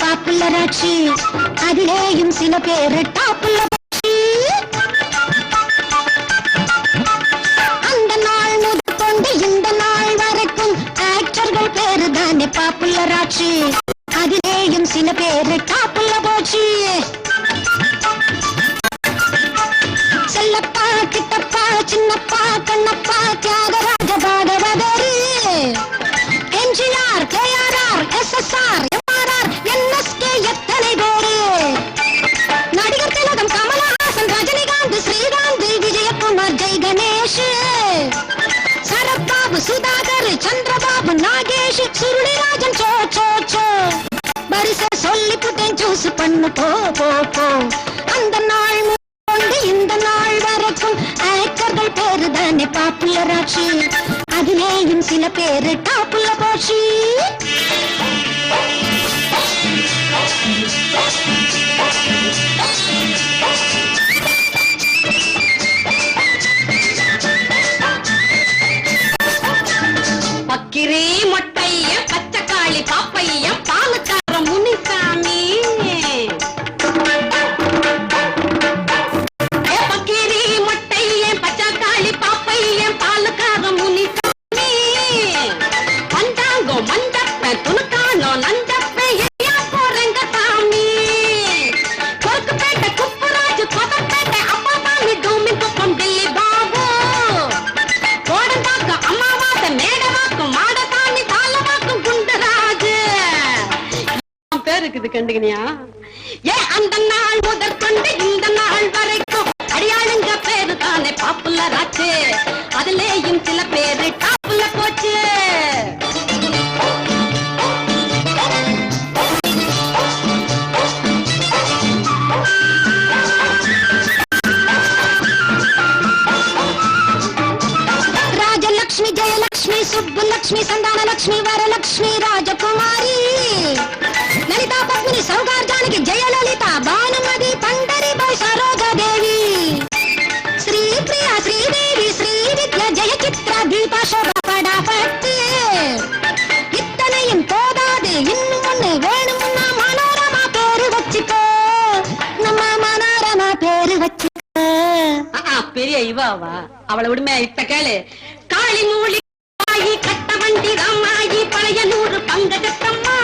பாப்புலராச்சு அதிலேயும் சில பேரு டாப்புல போச்சு. அந்த நாள் முதற்கொண்டு இந்த நாள் வரைக்கும் ஆக்டர்கள் பேரு தானே பாப்புலராச்சு அதிலேயும் சில பேரு டாப்புல போச்சு. செல்லப்பா கிட்டப்பா சின்னப்பா கண்ணப்பா நாகேஷ் சுருளிராஜன் சோ சோ சோ. பரிச சொல்லி புட்டேன் சூஸ் பண்ணு போ போ போ. அந்த நாள் கொண்டு இந்த நாள் வரைக்கும் ஆக்டர்கள் பேரு தானே பாப்புலர் ஆச்சு அதிலேயும் சில பேரு டாப்புல போச்சு. மேடவாக்கம் மாடசாமி தாளவாக்கம் குண்டராஜு. பேர் இருக்குது கண்டுகினியா? ஏ அந்த நாள் முதற்கொண்டு இந்த நாள் வரைக்கும் அடியாளுங்க பேரு தானே பாப்புலர் ஆச்சு அதுலேயும் சில பேரு டாப்புல போச்சு. రాజలక్ష్మి జయలక్ష్మి సుబ్బులక్ష్మి సంతానలక్ష్మి వరలక్ష్మి రాజకుమారి లలిత పద్మిని సౌగార్జానికి జయలలిత భానుమతి పండరి బై సరోజాదేవి శ్రీ ప్రియ శ్రీదేవి శ్రీ విద్య జయ చిత్ర దీప శోభ படாபட்டு இத்தனையும் போதாது இன்னும் ஒண்ணு வேணும்னா மனோரமா பேரு வச்சுக்கோ நம்ம மனோரமா பேரு வச்சுக்கோ ஆ, பெரிய இவாவா அவளை விடுமே இப்ப கேளு காளி மூலி ஆயி கட்ட வண்டி பங்கஜத்தம்மா.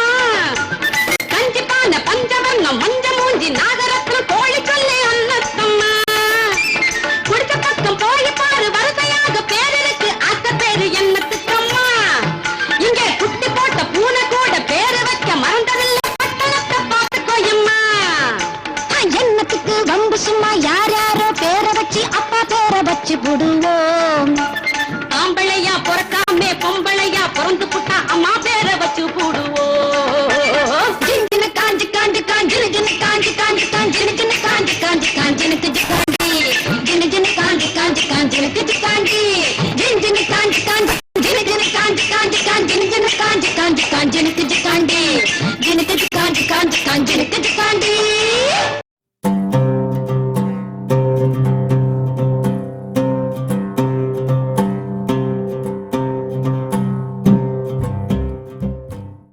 கஞ்சி பஞ்சவர்ணம் மஞ்ச மூஞ்சி நாகரத்னம் கோழி சொல்லி அன்னத்தம்மா. குடிச்ச பக்கம் போய் பாரு வரிசையாக பேர் அத்த பேரு என்னத்துக்கம்மா. இங்கே குட்டி போட்ட பூனை கூட பேரு வைக்க மறந்ததில்லை பட்டணத்தை பார்த்துக்கோயம்மா. என்னத்துக்கு வம்பு சும்மா யார் யாரோ பேரை வச்சு அப்பா பேரை வச்சு ஆம்பளையா பொம்பளையா பிறந்து புட்டா அம்மா பேர வச்சு போடுவோம். ஜின்ஜின காஞ்சி காஞ்சி காஞ்சி ஜின காஞ்சி காஞ்சி காஞ்சி ஜின காஞ்சி காஞ்சி காஞ்சி எனக்கு காஞ்சி. ஜின ஜின காஞ்சி காஞ்சி காஞ்சி எனக்கு காஞ்சி. ஜின் ஜின காஞ்சி காஞ்சி ஜின ஜின காஞ்சி காஞ்சி காஞ்சி ஜின ஜின காஞ்சி காஞ்சி காஞ்சி எனக்கு காஞ்சி. ஜினக்கு காஞ்சி காஞ்சி காஞ்சி எனக்கு காஞ்சி.